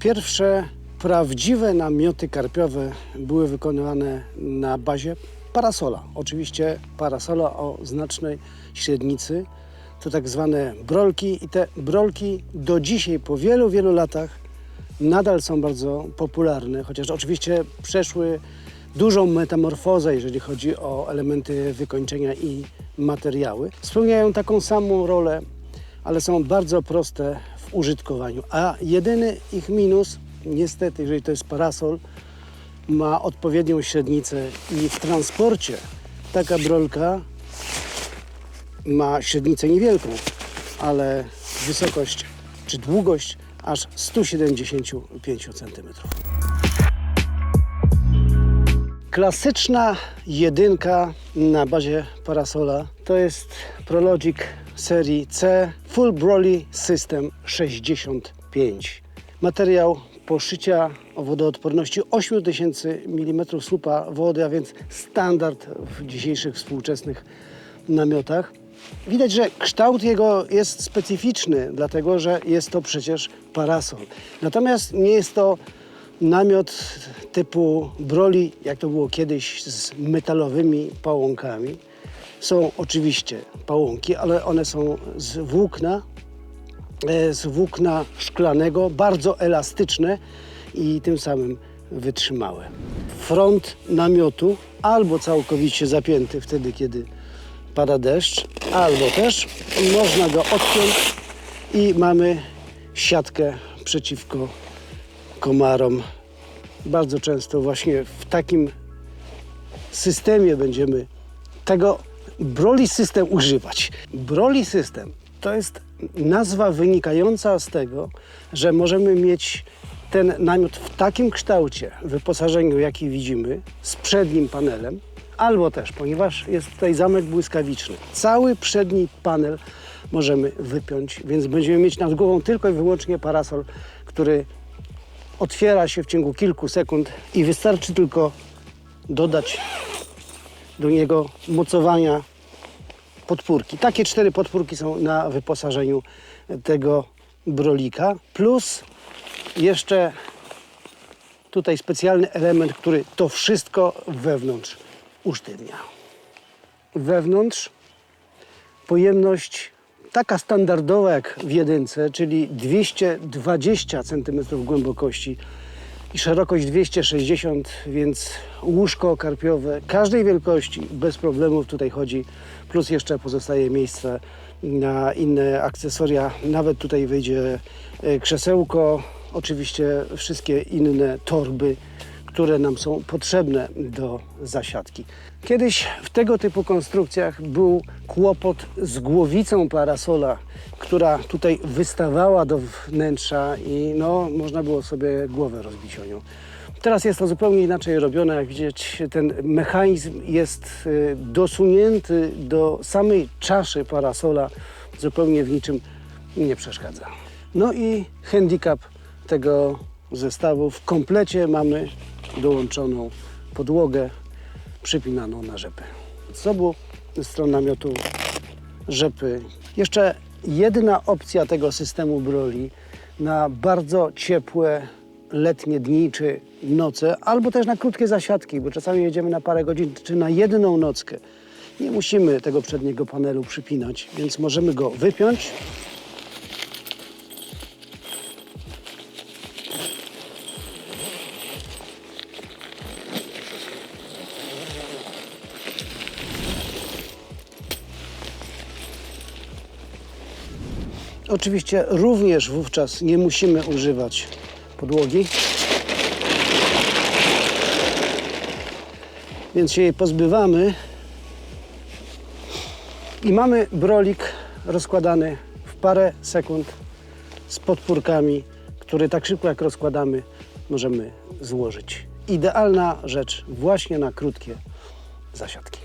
Pierwsze prawdziwe namioty karpiowe były wykonywane na bazie parasola. Oczywiście parasola o znacznej średnicy. To tak zwane brolki i te brolki do dzisiaj po wielu, wielu latach nadal są bardzo popularne, chociaż oczywiście przeszły dużą metamorfozę, jeżeli chodzi o elementy wykończenia i materiały. Spełniają taką samą rolę, ale są bardzo proste użytkowaniu. A jedyny ich minus, niestety, jeżeli to jest parasol, ma odpowiednią średnicę i w transporcie taka brolka ma średnicę niewielką, ale wysokość czy długość aż 175 cm. Klasyczna jedynka na bazie parasola to jest Prologic serii C Full Broly System 65. Materiał poszycia o wodoodporności 8000 mm słupa wody, a więc standard w dzisiejszych współczesnych namiotach. Widać, że kształt jego jest specyficzny, dlatego że jest to przecież parasol. Natomiast nie jest to namiot typu broli, jak to było kiedyś, z metalowymi pałąkami. Są oczywiście pałąki, ale one są z włókna, e, z włókna szklanego, bardzo elastyczne i tym samym wytrzymałe. Front namiotu albo całkowicie zapięty wtedy, kiedy pada deszcz, albo też można go odpiąć i mamy siatkę przeciwko komarom. Bardzo często właśnie w takim systemie będziemy tego Broly System używać. Broly System to jest nazwa wynikająca z tego, że możemy mieć ten namiot w takim kształcie, wyposażeniu, jaki widzimy, z przednim panelem, albo też, ponieważ jest tutaj zamek błyskawiczny, cały przedni panel możemy wypiąć, więc będziemy mieć nad głową tylko i wyłącznie parasol, który otwiera się w ciągu kilku sekund i wystarczy tylko dodać do niego mocowania podpórki. Takie cztery podpórki są na wyposażeniu tego brolika, plus jeszcze tutaj specjalny element, który to wszystko wewnątrz usztywnia. Wewnątrz pojemność taka standardowa jak w jedynce, czyli 220 cm głębokości i szerokość 260, więc łóżko karpiowe każdej wielkości bez problemów. Tutaj chodzi, plus jeszcze pozostaje miejsce na inne akcesoria, nawet tutaj wyjdzie e, krzesełko, oczywiście wszystkie inne torby, które nam są potrzebne do zasiadki. Kiedyś w tego typu konstrukcjach był kłopot z głowicą parasola, która tutaj wystawała do wnętrza i no, można było sobie głowę rozbić o nią. Teraz jest to zupełnie inaczej robione. Jak widzieć, ten mechanizm jest y, dosunięty do samej czaszy parasola, zupełnie w niczym nie przeszkadza. No i handicap tego zestawu. W komplecie mamy dołączoną podłogę przypinaną na rzepy. Z obu stron namiotu rzepy. Jeszcze jedna opcja tego systemu broli na bardzo ciepłe letnie dni czy noce, albo też na krótkie zasiadki, bo czasami jedziemy na parę godzin czy na jedną nockę. Nie musimy tego przedniego panelu przypinać, więc możemy go wypiąć Oczywiście również wówczas nie musimy używać podłogi, więc się jej pozbywamy i mamy brolik rozkładany w parę sekund z podpórkami, który tak szybko jak rozkładamy możemy złożyć. Idealna rzecz właśnie na krótkie zasiadki.